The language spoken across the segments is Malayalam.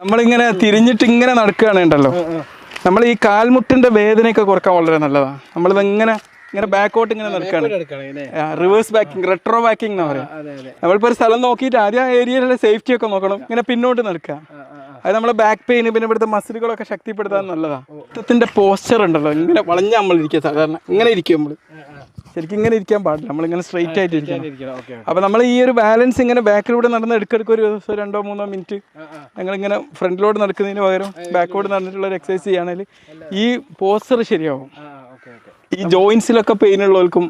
നമ്മളിങ്ങനെ തിരിഞ്ഞിട്ട് ഇങ്ങനെ നടക്കുകയാണ് ഉണ്ടല്ലോ നമ്മൾ ഈ കാൽമുട്ടിന്റെ വേദനയൊക്കെ കുറയ്ക്കാൻ വളരെ നല്ലതാണ് നമ്മളിത് ഇങ്ങനെ ഇങ്ങനെ ബാക്കോട്ട് ഇങ്ങനെ നടക്കുകയാണ്. റിവേഴ്സ് ബാക്കിംഗ് റെട്രോ ബാക്കിംഗ് എന്ന് പറയാം. നമ്മളിപ്പോ ഒരു സ്ഥലം നോക്കിയിട്ട് ആദ്യം ആ ഏരിയയിലെ സേഫ്റ്റി ഒക്കെ നോക്കണം. ഇങ്ങനെ പിന്നോട്ട് നടക്കുക. അത് നമ്മളെ ബാക്ക് പെയിൻ പിന്നെ ഇവിടുത്തെ മസിലുകളൊക്കെ ശക്തിപ്പെടുത്താൻ നല്ലതാണ് ത്തിന്റെ പോസ്ചർ ഉണ്ടല്ലോ. ഇങ്ങനെ വളഞ്ഞ നമ്മൾ ഇരിക്കുക സാധാരണ. ഇങ്ങനെ ഇരിക്കും നമ്മൾ ശരിക്കും ഇങ്ങനെ ഇരിക്കാൻ പാടില്ല. നമ്മളിങ്ങനെ സ്ട്രെയിറ്റ് ആയിട്ട് ഇരിക്കണം. അപ്പൊ അപ്പോൾ നമ്മൾ ഈ ഒരു ബാലൻസ് ഇങ്ങനെ ബാക്കിലൂടെ നടന്ന് എടുക്കെടുക്ക് ഒരു ദിവസം രണ്ടോ മൂന്നോ മിനിറ്റ് ഞങ്ങളിങ്ങനെ ഫ്രണ്ടിലോട്ട് നടക്കുന്നതിന് പകരം ബാക്കോട്ട് നടന്നിട്ടുള്ള ഒരു എക്സസൈസ് ചെയ്യുകയാണെങ്കിൽ ഈ പോസ്റ്റർ ശരിയാവും. ഈ ജോയിൻസിലൊക്കെ പെയിൻ ഉള്ളവർക്കും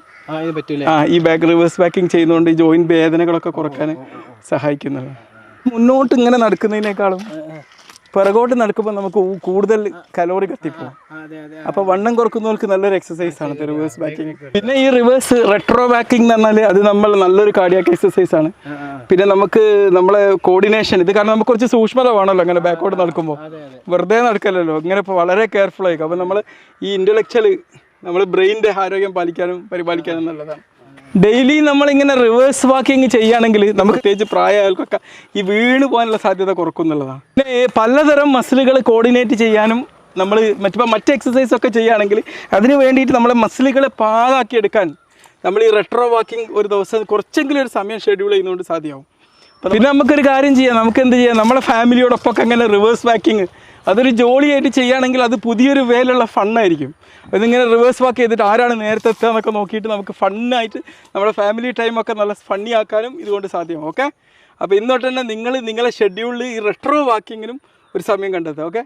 ആ ഈ ബാക്ക് റിവേഴ്സ് ബാക്കിംഗ് ചെയ്യുന്നതുകൊണ്ട് ഈ ജോയിന്റ് വേദനകളൊക്കെ കുറയ്ക്കാൻ സഹായിക്കുന്നത് മുന്നോട്ട് ഇങ്ങനെ നടക്കുന്നതിനേക്കാളും പിറകോട്ട് നടക്കുമ്പോൾ നമുക്ക് കൂടുതൽ കലോറി കത്തിപ്പോകും അപ്പോൾ വണ്ണം കുറക്കുന്നവർക്ക് നല്ലൊരു എക്സസൈസ് ആണ്. റിവേഴ്സ് ബാക്കിങ് പിന്നെ ഈ റിവേഴ്സ് റെട്രോ ബാക്കിംഗ് എന്ന് പറഞ്ഞാൽ അത് നമ്മൾ നല്ലൊരു കാർഡിയാക്ക് എക്സസൈസ് ആണ്. പിന്നെ നമുക്ക് നമ്മളെ കോർഡിനേഷൻ ഇത് കാരണം നമുക്ക് കുറച്ച് സൂക്ഷ്മത വേണമല്ലോ അങ്ങനെ ബാക്കോട്ട് നടക്കുമ്പോൾ വെറുതെ നടക്കല്ലല്ലോ ഇങ്ങനെ ഇപ്പൊ വളരെ കെയർഫുൾ ആയിരിക്കും. അപ്പോൾ നമ്മൾ ഈ ഇന്റലക്ച്വൽ നമ്മൾ ബ്രെയിനിന്റെ ആരോഗ്യം പാലിക്കാനും പരിപാലിക്കാനും നല്ലതാണ്. ഡെയിലി നമ്മളിങ്ങനെ റിവേഴ്സ് വാക്കിങ് ചെയ്യുകയാണെങ്കിൽ നമുക്ക് പ്രത്യേകിച്ച് പ്രായമായവർക്കൊക്കെ ഈ വീണ് പോകാനുള്ള സാധ്യത കുറക്കുന്നുള്ളതാണ്. പിന്നെ പലതരം മസിലുകൾ കോർഡിനേറ്റ് ചെയ്യാനും നമ്മൾ മറ്റിപ്പോൾ മറ്റ് എക്സസൈസ് ഒക്കെ ചെയ്യുകയാണെങ്കിൽ അതിന് വേണ്ടിയിട്ട് നമ്മളെ മസിലുകളെ പാകാക്കി എടുക്കാൻ നമ്മൾ ഈ റെട്രോ വാക്കിംഗ് ഒരു ദിവസം കുറച്ചെങ്കിലും ഒരു സമയം ഷെഡ്യൂൾ ചെയ്യുന്നതുകൊണ്ട് സാധ്യമാവും. പിന്നെ നമുക്കൊരു കാര്യം ചെയ്യാം. നമുക്ക് എന്ത് ചെയ്യാം? നമ്മുടെ ഫാമിലിയോടൊപ്പം അങ്ങനെ റിവേഴ്സ് വാക്കിങ് അതൊരു ജോളിയായിട്ട് ചെയ്യുകയാണെങ്കിൽ അത് പുതിയൊരു വേലുള്ള ഫണ്ണായിരിക്കും. അതിങ്ങനെ റിവേഴ്സ് വാക്ക് ചെയ്തിട്ട് ആരാണ് നേരത്തെ എത്തുക എന്നൊക്കെ നോക്കിയിട്ട് നമുക്ക് ഫണ്ണായിട്ട് നമ്മുടെ ഫാമിലി ടൈമൊക്കെ നല്ല ഫണ്ണി ആക്കാനും ഇതുകൊണ്ട് സാധ്യമാവും ഓക്കെ അപ്പോൾ ഇന്നോട്ട് തന്നെ നിങ്ങൾ നിങ്ങളെ ഷെഡ്യൂളിൽ ഈ റെട്രോ വാക്കിങ്ങിനും ഒരു സമയം കണ്ടെത്തുക ഓക്കെ